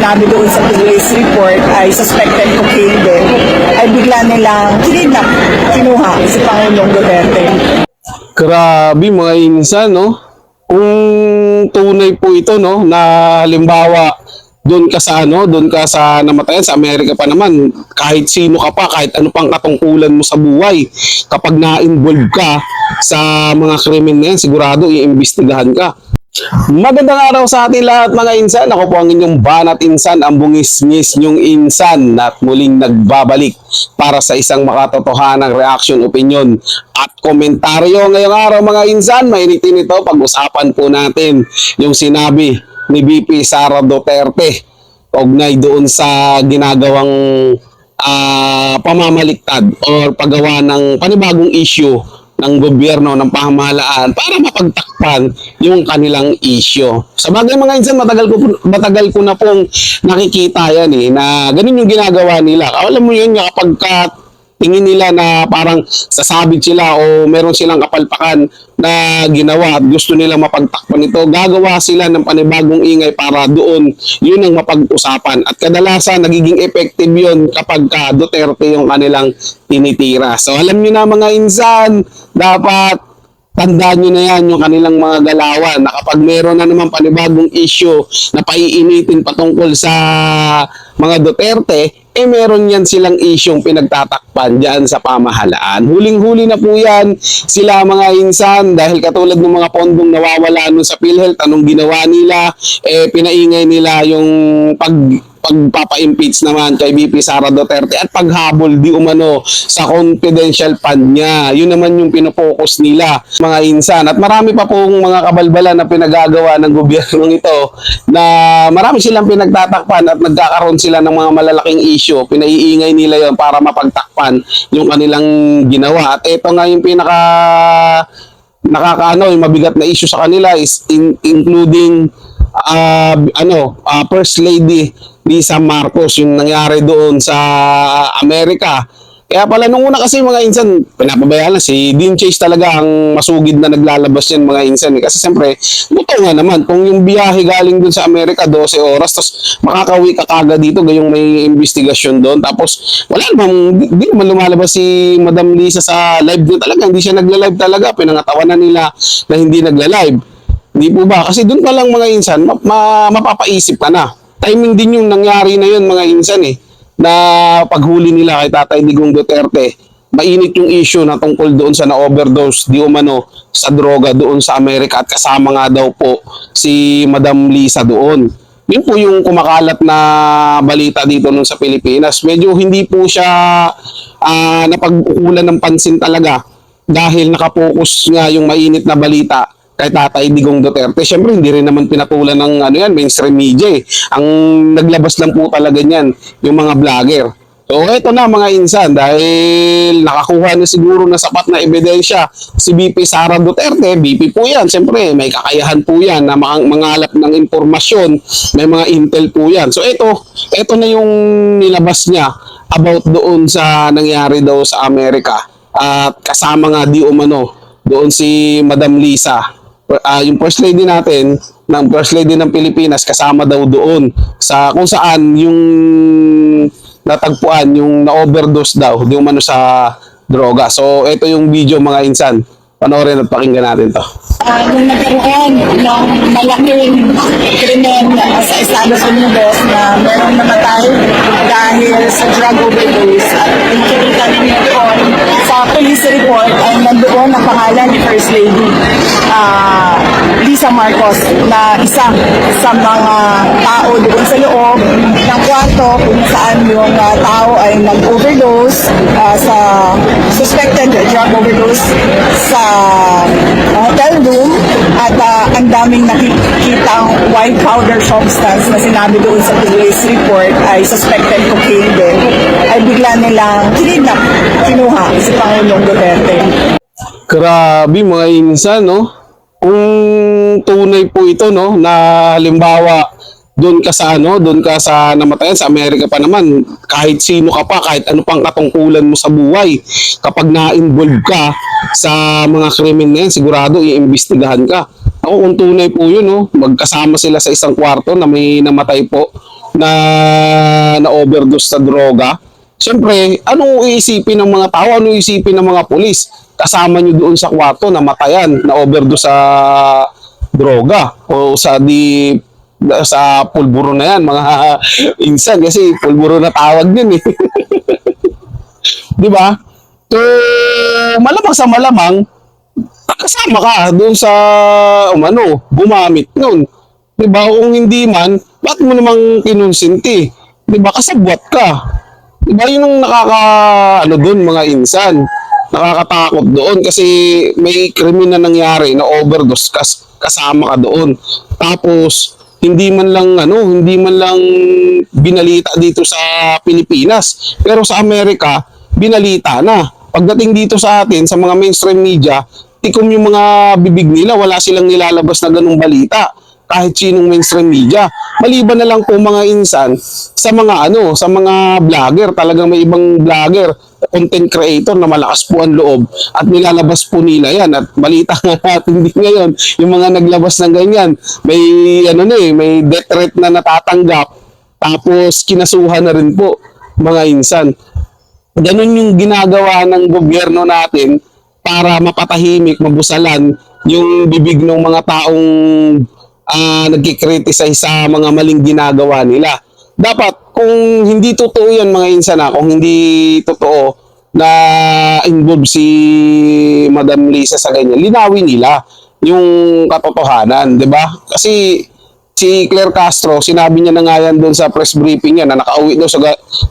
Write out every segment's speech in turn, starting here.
sinabi doon sa police report ay suspected cocaine din, ay bigla nilang kinidnap, kinuha si Pangulong Duterte. Grabe mga insan, no? Kung tunay po ito, no, na halimbawa doon ka sa ano, doon ka sa namatayan sa Amerika pa naman, kahit sino ka pa, kahit ano pang katungkulan mo sa buhay, kapag na-involve ka sa mga krimen na yan, sigurado iimbestigahan ka. Magandang araw sa ating lahat mga insan. Ako po ang inyong banat insan, ang bungis-ngis nyong insan at muling nagbabalik para sa isang makatotohanang reaction, opinion at komentaryo. Ngayong araw mga insan, mainitin ito. Pag-usapan po natin yung sinabi ni BP Sara Duterte ugnay doon sa ginagawang ah, pamamaliktad or paggawa ng panibagong issue ng gobyerno, ng pamahalaan para mapagtakpan yung kanilang issue. Sa bagay mga insan, matagal ko, matagal ko na pong nakikita yan eh, na ganun yung ginagawa nila. Alam mo yun, kapag ka tingin nila na parang sasabit sila o meron silang kapalpakan na ginawa at gusto nila mapagtakpan ito, gagawa sila ng panibagong ingay para doon yun ang mapag-usapan. At kadalasan, nagiging effective yun kapag ka Duterte yung kanilang tinitira. So alam nyo na mga insan, dapat tandaan nyo na yan yung kanilang mga galawan na kapag meron na naman panibagong issue na paiinitin patungkol sa mga Duterte, eh meron yan silang isyong pinagtatakpan dyan sa pamahalaan. Huling-huli na po yan sila mga insan dahil katulad ng mga pondong nawawala nun sa PhilHealth, anong ginawa nila, eh pinaingay nila yung pag pagpapa-impeach naman kay VP Sara Duterte at paghabol di umano sa confidential fund niya. Yun naman yung pinopokus nila, mga insan. At marami pa pong mga kabalbalan na pinagagawa ng gobyernong ito na marami silang pinagtatakpan at nagkakaroon sila ng mga malalaking issue. Pinaiingay nila yon para mapagtakpan yung kanilang ginawa. At ito nga yung pinaka nakakaano yung mabigat na issue sa kanila is in- including ah, ano ah, First Lady Lisa Marcos yung nangyari doon sa Amerika. Kaya pala nung una kasi mga insan, pinapabayaan na si Dean Chase talaga ang masugid na naglalabas yan mga insan. Kasi siyempre, buto nga naman, kung yung biyahe galing doon sa Amerika, 12 oras, tapos makakawi ka kagad dito, gayong may investigasyon doon. Tapos wala namang, di, di naman lumalabas si Madam Lisa sa live niya talaga. Hindi siya nagla-live talaga. Pinangatawanan nila na hindi nagla-live. Hindi po ba? Kasi doon pa lang mga insan, ma- ma- mapapaisip ka na. Timing din yung nangyari na yun mga insan eh. Na paghuli nila kay Tatay Digong Duterte, mainit yung issue na tungkol doon sa na-overdose di umano sa droga doon sa Amerika at kasama nga daw po si Madam Lisa doon. Yun po yung kumakalat na balita dito nun sa Pilipinas. Medyo hindi po siya ah, napag-ukulan ng pansin talaga dahil nakapokus nga yung mainit na balita kay Tatay Digong Duterte. Siyempre, hindi rin naman pinatulan ng ano yan, mainstream media eh. Ang naglabas lang po talaga niyan, yung mga vlogger. So, eto na mga insan, dahil nakakuha na siguro na sapat na ebidensya si BP Sara Duterte, BP po yan, siyempre, may kakayahan po yan na mga, mangalap ng impormasyon, may mga intel po yan. So, eto, eto na yung nilabas niya about doon sa nangyari daw sa Amerika. At kasama nga di umano doon si Madam Lisa ah, yung first lady natin, ng first lady ng Pilipinas, kasama daw doon sa kung saan yung natagpuan, yung na-overdose daw, di umano sa droga. So, ito yung video mga insan. Panoorin at pakinggan natin to. Ah, nung nagkaroon ng malaking krimen sa Estados Unidos na merong namatay dahil sa drug overdose at nakikita ninyo doon sa police report. Ay nandoon ang pangalan ni First Lady ah, Lisa Marcos na isa sa mga tao doon sa loob ng kwarto kung saan yung ah, tao ay nag-overdose ah, sa suspected drug overdose sa hotel room. At ah, ang daming nakikitang white powder substance na sinabi doon sa police report ay suspected cocaine din. Ay bigla nilang kinidnap, kinuha si Pangulong Duterte. Grabe mga insan, no? Kung tunay po ito, no, na halimbawa doon ka sa ano, doon ka sa namatayan sa Amerika pa naman, kahit sino ka pa, kahit ano pang katungkulan mo sa buhay, kapag na-involve ka sa mga krimen na yan, sigurado iimbestigahan ka. Ako kung tunay po yun, no, magkasama sila sa isang kwarto na may namatay po na na-overdose sa droga, Siyempre, anong iisipin ng mga tao? Anong iisipin ng mga pulis? Kasama nyo doon sa kwarto na matayan, na overdose sa droga o sa di sa pulburo na yan, mga insan kasi pulburo na tawag din eh. 'Di ba? So, malamang sa malamang kasama ka doon sa umano, gumamit noon. 'Di ba? Kung hindi man, bakit mo namang kinonsinti? 'Di ba? Kasabwat ka. 'Di ba? Yun ang nakaka ano doon mga insan. Nakakatakot doon kasi may krimen na nangyari na overdose kas kasama ka doon. Tapos hindi man lang ano, hindi man lang binalita dito sa Pilipinas. Pero sa Amerika, binalita na. Pagdating dito sa atin, sa mga mainstream media, tikom yung mga bibig nila, wala silang nilalabas na ganung balita kahit sinong mainstream media. Maliban na lang po mga insan sa mga ano, sa mga vlogger, talagang may ibang vlogger, content creator na malakas po ang loob at nilalabas po nila yan. At balita nga natin din ngayon yung mga naglabas ng ganyan may ano na eh may death threat na natatanggap. Tapos kinasuhan na rin po mga insan. Ganun yung ginagawa ng gobyerno natin para mapatahimik, mabusalan yung bibig ng mga taong ah, nagkikriticize sa mga maling ginagawa nila. Dapat, kung hindi totoo yan mga insana, kung hindi totoo na involved si Madam Lisa sa ganyan, linawin nila yung katotohanan, di ba? Kasi si Claire Castro, sinabi niya na nga yan doon sa press briefing niya na nakauwi daw sa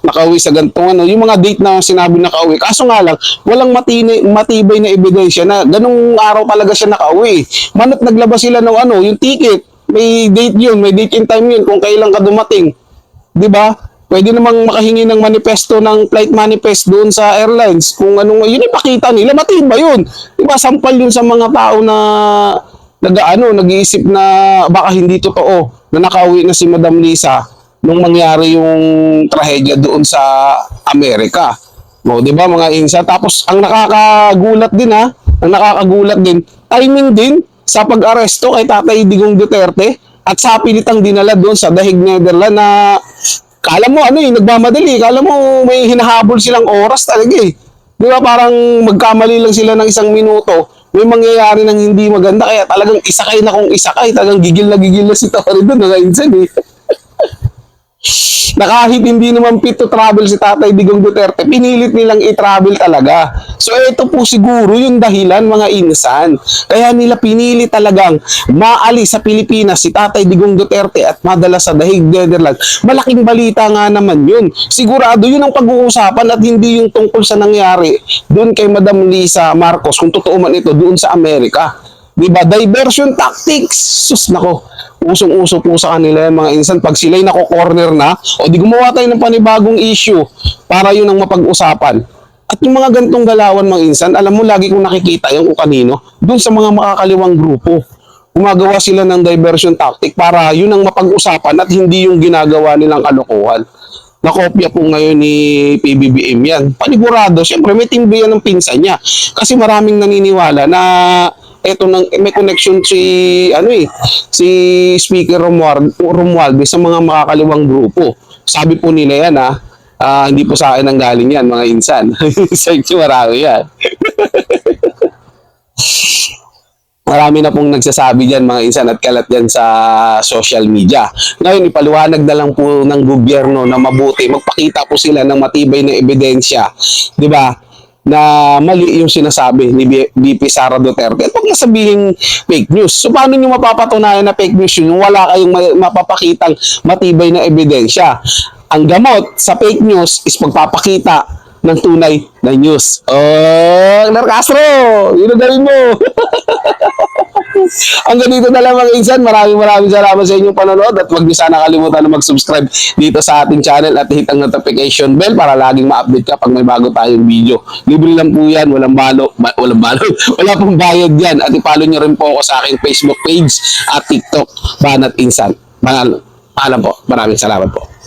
nakauwi sa gantong ano, yung mga date na sinabi nakauwi. Kaso nga lang, walang matini, matibay na ebidensya na ganung araw talaga siya nakauwi. Manat naglabas sila ng ano, yung ticket, may date yun, may date and time yun kung kailan ka dumating. 'Di ba? Pwede namang makahingi ng manifesto ng flight manifest doon sa airlines. Kung anong yun ipakita nila, matibay yun. 'Di ba? Sampal yun sa mga tao na nag-ano, nag-iisip na baka hindi totoo na nakauwi na si Madam Lisa nung mangyari yung trahedya doon sa Amerika. No, 'di ba mga insa? Tapos ang nakakagulat din ha, ang nakakagulat din, timing din sa pag-aresto kay Tatay Digong Duterte at sa pilitang dinala doon sa Dahig Netherlands na kala mo ano eh, nagmamadali, kala mo may hinahabol silang oras talaga eh. Di ba parang magkamali lang sila ng isang minuto, may mangyayari ng hindi maganda kaya talagang isakay na kung isakay, talagang gigil na gigil na si Tori doon, nakainsan eh. Na kahit hindi naman fit to travel si Tatay Digong Duterte, pinilit nilang i-travel talaga. So ito po siguro yung dahilan mga insan. Kaya nila pinili talagang maalis sa Pilipinas si Tatay Digong Duterte at madala sa Dahig Netherlands. Malaking balita nga naman yun. Sigurado yun ang pag-uusapan at hindi yung tungkol sa nangyari doon kay Madam Lisa Marcos, kung totoo man ito, doon sa Amerika. Diba? Diversion tactics. Sus, nako. Usong-uso po sa kanila yung mga insan. Pag sila'y nako-corner na, o di gumawa tayo ng panibagong issue para yun ang mapag-usapan. At yung mga gantong galawan mga insan, alam mo, lagi kong nakikita yung kung kanino, doon sa mga makakaliwang grupo. Gumagawa sila ng diversion tactic para yun ang mapag-usapan at hindi yung ginagawa nilang kalokohan. Nakopya po ngayon ni PBBM yan. Panigurado, siyempre may timbi yan ng pinsan niya. Kasi maraming naniniwala na eto nang may connection si ano eh si Speaker Romuald, Romualdez sa mga makakaliwang grupo. Sabi po nila yan ha. Ah, hindi po sa akin ang galing yan mga insan. sa inyo marami yan. Marami na pong nagsasabi dyan mga insan at kalat dyan sa social media. Ngayon, ipaliwanag na lang po ng gobyerno na mabuti. Magpakita po sila ng matibay na ebidensya. Di ba? Na mali yung sinasabi ni BP Sara Duterte. At huwag fake news. So, paano nyo mapapatunayan na fake news yun? Wala kayong ma- mapapakitang matibay na ebidensya. Ang gamot sa fake news is magpapakita ng tunay na news. Oh, Nar Castro! Yun ang mo! Hanggang dito na lang mga insan. Maraming maraming salamat sa inyong panonood at huwag niyo sana kalimutan na mag-subscribe dito sa ating channel at hit ang notification bell para laging ma-update ka pag may bago tayong video. Libre lang po yan, walang balo, ba- walang balo, wala pong bayad yan. At ipalo niyo rin po ako sa aking Facebook page at TikTok, Banat Insan. Banal, paalam po. Maraming salamat po.